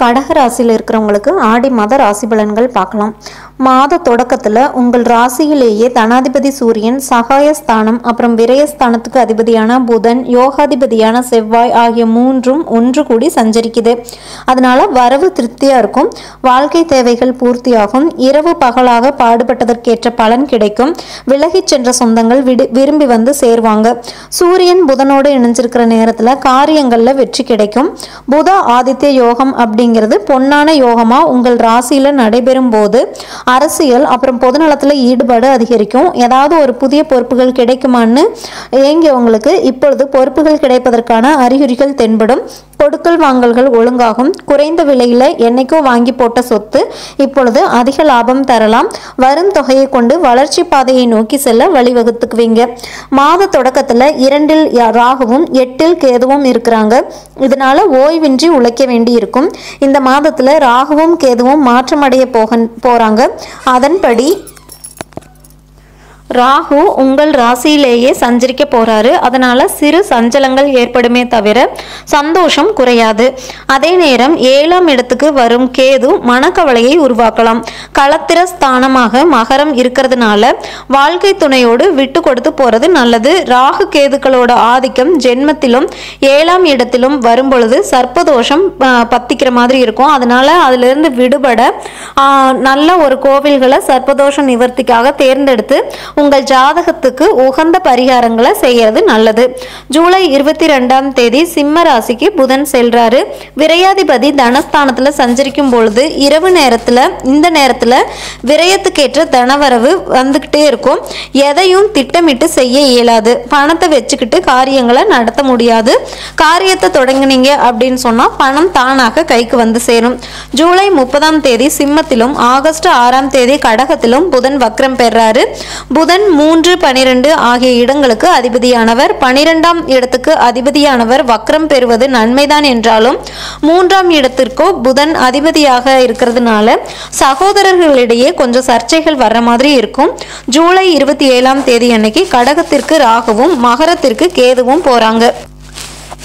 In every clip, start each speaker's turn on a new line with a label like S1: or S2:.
S1: கடக ராசியில் இருக்கிறவங்களுக்கு ஆடி மாத ராசி பலன்கள் பார்க்கலாம். மாத தொடக்கத்தில் உங்கள் ராசியிலேயே தனாதிபதி சூரியன் சகாயஸ்தானம் அப்புறம் விரயஸ்தானத்துக்கு அதிபதியான புதன் யோகாதிபதியான செவ்வாய் ஆகிய மூன்றும் ஒன்று கூடி சஞ்சரிக்குது. அதனால வரவு திருப்தியாக இருக்கும். வாழ்க்கை தேவைகள் பூர்த்தியாகும். இரவு பகலாக பாடுபட்டதற்கேற்ற பலன் கிடைக்கும். விலகிச் சென்ற சொந்தங்கள் விடு விரும்பி வந்து சேருவாங்க. சூரியன் புதனோடு இணைஞ்சிருக்கிற நேரத்தில் காரியங்களில் வெற்றி கிடைக்கும். புத ஆதித்ய யோகம் அப்படிங்கிறது பொன்னான யோகமா உங்கள் ராசியில நடைபெறும் போது அரசியல் அப்புறம் பொதுநலத்துல ஈடுபாடு அதிகரிக்கும். ஏதாவது ஒரு புதிய பொறுப்புகள் கிடைக்குமான்னு ஏங்கியவங்களுக்கு இப்பொழுது பொறுப்புகள் கிடைப்பதற்கான அறிகுறிகள் தென்படும். கொடுக்கல் வாங்கல்கள் ஒழுங்காகும். குறைந்த விலையில என்னைக்கோ வாங்கி போட்ட சொத்து இப்பொழுது அதிக லாபம் தரலாம். வரும் தொகையை கொண்டு வளர்ச்சி பாதையை நோக்கி செல்ல வழிவகுத்துக்குவீங்க. மாத தொடக்கத்துல இரண்டில் யா- ராகுவும் எட்டில் கேதுவும் இருக்கிறாங்க. இதனால ஓய்வின்றி உழைக்க வேண்டி இருக்கும் இந்த மாதத்துல ராகுவும் கேதுவும் மாற்றமடைய போக போறாங்க. அதன்படி ராகு உங்கள் ராசியிலேயே சஞ்சரிக்க போறாரு. அதனால சிறு சஞ்சலங்கள் ஏற்படுமே தவிர சந்தோஷம் குறையாது. அதே நேரம் ஏழாம் இடத்துக்கு வரும் கேது மனக்கவலையை உருவாக்கலாம். களத்திர ஸ்தானமாக மகரம் இருக்கிறதுனால வாழ்க்கை துணையோடு விட்டு கொடுத்து போறது நல்லது. ராகு கேதுக்களோட ஆதிக்கம் ஜென்மத்திலும் ஏழாம் இடத்திலும் வரும் பொழுது சர்ப்பதோஷம் பத்திக்கிற மாதிரி இருக்கும். அதனால அதிலிருந்து விடுபட நல்ல ஒரு கோவில்களை சர்ப்பதோஷ நிவர்த்திக்காக தேர்ந்தெடுத்து உங்கள் ஜாதகத்துக்கு உகந்த பரிகாரங்களை செய்யறது நல்லது. ஜூலை இருபத்தி ரெண்டாம் தேதி சிம்ம ராசிக்கு புதன் செல்றாரு. விரையாதிபதி தனஸ்தானத்துல சஞ்சரிக்கும் பொழுது இரவு நேரத்துல இந்த நேரத்துல விரயத்துக்கேற்ற தனவரவு வந்துகிட்டே இருக்கும். எதையும் திட்டமிட்டு செய்ய இயலாது. பணத்தை வச்சுக்கிட்டு காரியங்களை நடத்த முடியாது. காரியத்தை தொடங்கினீங்க அப்படின்னு சொன்னா பணம் தானாக கைக்கு வந்து சேரும். ஜூலை முப்பதாம் தேதி சிம்மத்திலும் ஆகஸ்ட் ஆறாம் தேதி கடகத்திலும் புதன் வக்ரம் பெறாரு. புதன் புதன் மூன்று பனிரெண்டு ஆகிய இடங்களுக்கு அதிபதியானவர். பனிரெண்டாம் இடத்துக்கு அதிபதியானவர் வக்ரம் பெறுவது நன்மைதான் என்றாலும் மூன்றாம் இடத்திற்கோ புதன் அதிபதியாக இருக்கிறதுனால சகோதரர்களிடையே கொஞ்சம் சர்ச்சைகள் வர்ற மாதிரி இருக்கும். ஜூலை இருபத்தி ஏழாம் தேதி அன்னைக்கு கடகத்திற்கு ராகுவும் மகரத்திற்கு கேதுவும் போறாங்க.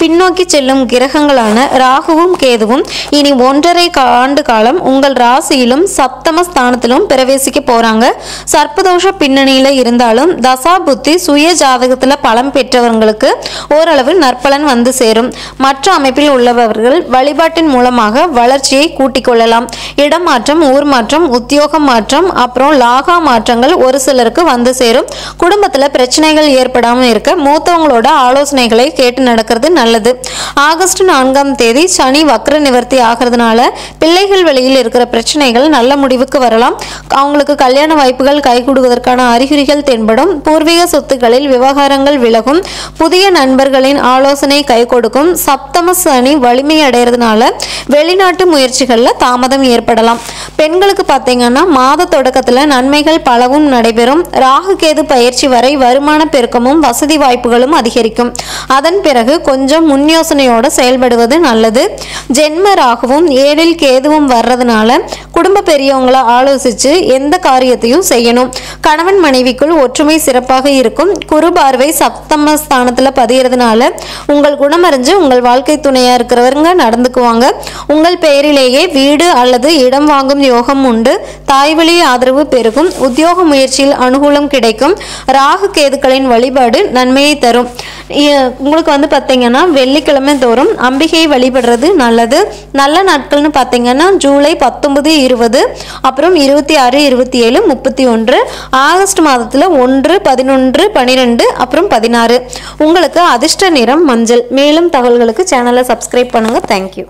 S1: பின்னோக்கி செல்லும் கிரகங்களான ராகுவும் கேதுவும் இனி ஒன்றரை ஆண்டு காலம் உங்கள் ராசியிலும் சப்தம ஸ்தானத்திலும் பிரவேசிக்க போறாங்க. சர்ப்பதோஷ பின்னணியில இருந்தாலும் தசா புத்தி சுய ஜாதகத்துல பலம் பெற்றவர்களுக்கு ஓரளவு நற்பலன் வந்து சேரும். மற்ற அமைப்பில் உள்ளவர்கள் வழிபாட்டின் மூலமாக வளர்ச்சியை கூட்டிக் கொள்ளலாம். இடம் மாற்றம் ஊர் மாற்றம் உத்தியோகம் மாற்றம் அப்புறம் லாகா மாற்றங்கள் ஒரு சிலருக்கு வந்து சேரும். குடும்பத்துல பிரச்சனைகள் ஏற்படாமல் இருக்க மூத்தவங்களோட ஆலோசனைகளை கேட்டு நடக்கிறது நல்ல நல்லது ஆகஸ்ட் நான்காம் தேதி சனி வக்ர நிவர்த்தி ஆகிறதுனால பிள்ளைகள் வழியில் இருக்கிற பிரச்சனைகள் நல்ல முடிவுக்கு வரலாம். அவங்களுக்கு கல்யாண வாய்ப்புகள் கைகூடுவதற்கான அறிகுறிகள் தென்படும். பூர்வீக சொத்துக்களில் விவகாரங்கள் விலகும். புதிய நண்பர்களின் ஆலோசனை கை கொடுக்கும் சப்தம சனி வலிமை அடைகிறதுனால வெளிநாட்டு முயற்சிகளில் தாமதம் ஏற்படலாம். பெண்களுக்கு பார்த்தீங்கன்னா மாத தொடக்கத்தில் நன்மைகள் பலவும் நடைபெறும். ராகு கேது பயிற்சி வரை வருமான பெருக்கமும் வசதி வாய்ப்புகளும் அதிகரிக்கும். அதன் பிறகு கொஞ்சம் முன் யோசனையோட செயல்படுவது நல்லது. ஜென்ம ராகுவும் ஏழில் கேதுவும் வர்றதுனால குடும்ப பெரியவங்களை ஆலோசித்து எந்த காரியத்தையும் செய்யணும். கணவன் மனைவிக்குள் ஒற்றுமை சிறப்பாக இருக்கும். குரு பார்வை சப்தம ஸ்தானத்துல பதியறதுனால உங்கள் குணமறிஞ்சு உங்கள் வாழ்க்கை துணையா இருக்கிறவருங்க நடந்துக்குவாங்க. உங்கள் பெயரிலேயே வீடு அல்லது இடம் வாங்கும் யோகம் உண்டு. தாய்வழி ஆதரவு பெருகும். உத்தியோக முயற்சியில் அனுகூலம் கிடைக்கும். ராகு கேதுக்களின் வழிபாடு நன்மையை தரும். இ- உங்களுக்கு வந்து பார்த்தீங்கன்னா வெள்ளிக்கிழமை தோறும் அம்பிகை வழிபடுறது நல்லது. நல்ல நாட்கள்னு பார்த்தீங்கன்னா ஜூலை பத்தொன்பது இருபது அப்புறம் இருபத்தி ஆறு இருபத்தி ஏழு முப்பத்தி ஒன்று ஆகஸ்ட் மாதத்தில் ஒன்று பதினொன்று பன்னிரெண்டு அப்புறம் பதினாறு. உங்களுக்கு அதிர்ஷ்ட நிறம் மஞ்சள். மேலும் தகவல்களுக்கு சேனலை சப்ஸ்கிரைப் பண்ணுங்கள் தேங்க்யூ